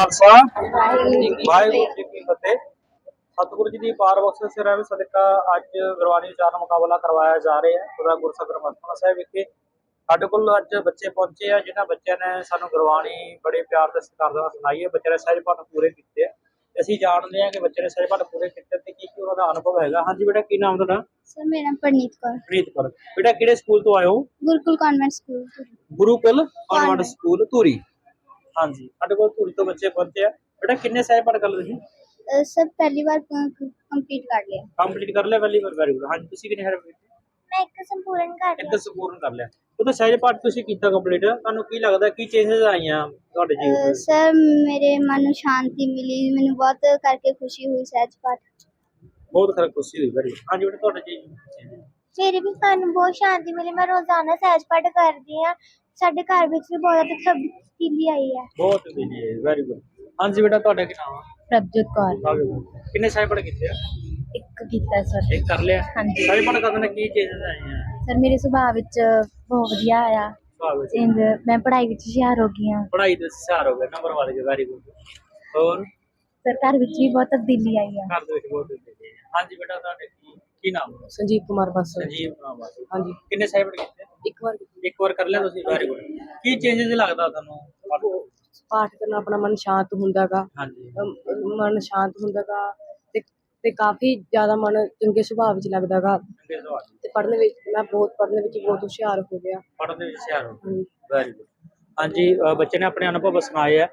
ਖਾਲਸਾ। ਵਾਹਿਗੁਰੂ ਜੀ ਕੀ ਫਤਿਹ। ਸਤਿਗੁਰੂ ਜੀ ਦੀ ਪਾਰ ਬਖਸ਼ ਸਿਰਾਂ ਵਿੱਚ ਸਦਕਾ ਅੱਜ ਗੁਰਬਾਣੀ ਉਚਾਰਨ ਮੁਕਾਬਲਾ ਕਰਵਾਇਆ ਜਾ ਰਿਹਾ ਹੈ ਖੁਦਾ ਗੁਰਸਗਰ ਮਸਤਨਾ ਸਾਹਿਬ ਵਿਖੇ। ਸਾਡੇ ਕੋਲ ਅੱਜ ਬੱਚੇ ਪਹੁੰਚੇ ਆ ਜਿਨ੍ਹਾਂ ਬੱਚਿਆਂ ਨੇ ਸਾਨੂੰ ਗੁਰਬਾਣੀ ਬੜੇ ਪਿਆਰ ਤੇ ਸਤਿਕਾਰ ਨਾਲ ਸੁਣਾਈ ਹੈ। ਬੱਚਿਆਂ ਨੇ ਸਹਿਜ ਪਾਠ ਪੂਰੇ ਕੀਤੇ ਆ। ਅਸੀਂ ਜਾਣਦੇ ਹਾਂ ਕਿ ਬੱਚੇ ਨੇ ਸਹਿਜ ਪਾਠ ਪੂਰੇ ਕੀਤੇ ਤੇ ਕੀ ਕੀ ਉਹਨਾਂ ਦਾ ਅਨੁਭਵ ਹੈਗਾ। ਹਾਂਜੀ ਬੇਟਾ ਕੀ ਨਾਮ ਤੁਹਾਡਾ? ਸਰ ਮੇਰਾ ਨਾਮ ਪਰਨੀਤ ਕੌਰ। ਪ੍ਰੀਤ ਕੌਰ। ਬੇਟਾ ਕਿਹੜੇ ਸਕੂਲ ਤੋਂ ਆਏ ਹੋ? ਗੁਰਕੁਲ ਕਨਵੈਂਟ ਸਕੂਲ ਤੋਂ। Gurukul convent convent. School Dhuri. ਹਾਂਜੀ ਸਾਡੇ ਕੋਲ ਧੂਰੀ ਤੋਂ ਬੱਚੇ ਪਹੁੰਚੇ ਆ। ਬੇਟਾ ਕਿੰਨੇ ਸਹਿਜ ਪਾਠ ਕਰ ਲਏ ਤੁਸੀਂ ਸਰ ਪਹਿਲੀ ਵਾਰ ਕੰਪਲੀਟ ਕਰ ਲਿਆ। ਕੰਪਲੀਟ ਕਰ ਲਿਆ ਪਹਿਲੀ ਵਾਰ ਵੈਰੀ ਗੁੱਡ ਹਾਂਜੀ ਤੁਸੀਂ ਕਿੰਨੇ ਹਰ ਮੈਂ ਇੱਕ ਸੰਪੂਰਨ ਕਰ ਇੱਕ ਸੰਪੂਰਨ ਕਰ ਲਿਆ। ਤਾਂ ਸਹਿਜ ਪਾਠ ਤੁਸੀਂ ਕੀਤਾ ਕੰਪਲੀਟ ਤੁਹਾਨੂੰ ਕੀ ਲੱਗਦਾ ਕੀ ਚੇਂਜਸ ਆਈਆਂ ਤੁਹਾਡੇ ਜੀਵਨ ਵਿੱਚ? ਸਰ ਮੇਰੇ ਮਨ ਨੂੰ ਸ਼ਾਂਤੀ ਮਿਲੀ। ਮੈਨੂੰ ਬਹੁਤ ਕਰਕੇ ਖੁਸ਼ੀ ਹੋਈ ਸਹਿਜ ਪਾਠ ਬਹੁਤ ਖਰਕ ਖੁਸ਼ੀ ਹੋਈ ਵੈਰੀ ਹਾਂਜੀ ਬੇਟਾ ਤੁਹਾਡੇ ਮੇਰੇ ਵੀ ਮਨ ਨੂੰ ਬਹੁਤ ਸ਼ਾਂਤੀ ਮਿਲੀ। ਮੈਂ ਰੋਜ਼ਾਨਾ ਸਹਿਜ ਪਾਠ ਕਰਦੀ ਹਾਂ। ਸਾਡੇ ਘਰ ਵਿੱਚ ਵੀ ਬਹੁਤ ਤਬਦੀਲੀ ਆਈ ਹੈ। ਬਹੁਤ ਜੀ ਵੈਰੀ ਗੁੱਡ ਹਾਂਜੀ ਬੇਟਾ ਤੁਹਾਡਾ ਕੀ ਨਾਮ ਆ? ਪ੍ਰਭਜੋਤ ਕੌਰ। ਕਿੰਨੇ ਸਹਿਜ ਪਾਠ ਕੀਤੇ ਆ? ਇੱਕ ਕੀਤਾ ਸਰ। ਇੱਕ ਕਰ ਲਿਆ? ਹਾਂਜੀ। ਸਹਿਜ ਪਾਠ ਕਰਨ ਨਾਲ ਕੀ ਚੇਂਜਸ ਆਈਆਂ ਸਰ ਮੇਰੇ ਸੁਭਾਅ ਵਿੱਚ ਬਹੁਤ ਵਧੀਆ ਆਇਆ। ਸੁਭਾਅ ਵਿੱਚ? ਇੰਜ ਮੈਂ ਪੜ੍ਹਾਈ ਵਿੱਚ ਹੁਸ਼ਿਆਰ ਹੋ ਗਈ ਹਾਂ। ਪੜ੍ਹਾਈ ਦੇ ਸਿਆਰ ਹੋ ਗਏ ਨੰਬਰ ਵਧ ਗਏ ਵੈਰੀ ਗੁੱਡ ਹੋਰ? ਸਰ ਘਰ ਵਿੱਚ ਵੀ ਬਹੁਤ ਤਬਦੀਲੀ ਆਈ ਆ। ਘਰ ਦੇ ਵਿੱਚ ਬਹੁਤ ਦਿੱਤੇ ਹੈ ਹਾਂਜੀ ਬੇਟਾ ਤੁਹਾਡੇ ਕੀ ਕੀ ਨਾਮ ਹੈ ਸੰਜੀਵ ਕੁਮਾਰ ਬਸ। ਸੰਜੀਵ ਨਾਮ ਹੈ ਹਾਂਜੀ। ਕਿੰਨੇ ਸਹਿਜ ਪਾਠ ਕੀਤੇ ਇੱਕ ਵਾਰ ਇੱਕ ਵਾਰ ਕਰ ਲਿਆ ਤੁਸੀਂ ਵੈਰੀ ਗੁੱਡ ਕੀ ਚੇਂਜਸ ਲੱਗਦਾ ਤੁਹਾਨੂੰ? ਪਾਠ ਕਰਨਾ ਆਪਣਾ ਮਨ ਸ਼ਾਂਤ ਹੁੰਦਾਗਾ। ਹਾਂਜੀ। ਮਨ ਸ਼ਾਂਤ ਹੁੰਦਾਗਾ ਤੇ ਤੇ ਕਾਫੀ ਜ਼ਿਆਦਾ ਮਨ ਚੰਗੇ ਸੁਭਾਅ ਵਿੱਚ ਲੱਗਦਾਗਾ। ਸਵਾਲ ਤੇ ਪੜ੍ਹਨ ਵਿੱਚ ਮੈਂ ਬਹੁਤ ਪੜ੍ਹਨ ਵਿੱਚ ਬਹੁਤ ਹੁਸ਼ਿਆਰ ਹੋ ਗਿਆ। ਪੜ੍ਹਨ ਦੇ ਵਿੱਚ ਸਿਆਰ ਹੋ ਹਾਂਜੀ। ਵੈਰੀ ਗੁੱਡ ਹਾਂਜੀ ਅ, ਬੱਚੇ ਨੇ ਆਪਣੇ ਅਨੁਭਵ ਸੁਣਾਏ ਆ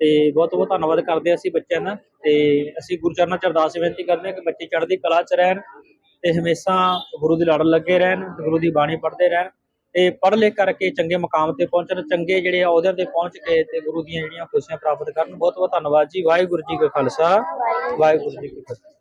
ਤੇ ਬਹੁਤ ਬਹੁਤ ਧੰਨਵਾਦ ਕਰਦੇ ਹਾਂ ਅਸੀਂ ਬੱਚਿਆਂ ਦਾ ਤੇ ਅਸੀਂ ਗੁਰੂ ਚਰਨਾਂ ਚ ਅਰਦਾਸ ਬੇਨਤੀ ਕਰਦੇ ਹਾਂ ਕਿ ਬੱਚੇ ਚੜ੍ਹਦੀ ਕਲਾ ਚ ਰਹਿਣ ਤੇ ਹਮੇਸ਼ਾ ਗੁਰੂ ਦੀ ਲੜ ਲੱਗੇ ਰਹਿਣ ਤੇ ਗੁਰੂ ਦੀ ਬਾਣੀ ਪੜ੍ਹਦੇ ਰਹਿਣ। ਤੇ ਪੜ੍ਹ ਲਿਖ ਕਰਕੇ ਚੰਗੇ ਮਕਾਮ ਤੇ ਪਹੁੰਚਣ, ਚੰਗੇ ਜਿਹੜੇ ਆ ਅਹੁਦਿਆਂ ਤੇ ਪਹੁੰਚ ਕੇ ਤੇ ਗੁਰੂ ਦੀਆਂ ਜਿਹੜੀਆਂ ਖੁਸ਼ੀਆਂ ਪ੍ਰਾਪਤ ਕਰਨ। ਬਹੁਤ ਬਹੁਤ ਧੰਨਵਾਦ ਜੀ। ਵਾਹਿਗੁਰੂ ਜੀ ਕਾ ਖਾਲਸਾ। ਵਾਹਿਗੁਰੂ ਜੀ ਕੀ ਫਤਿਹ।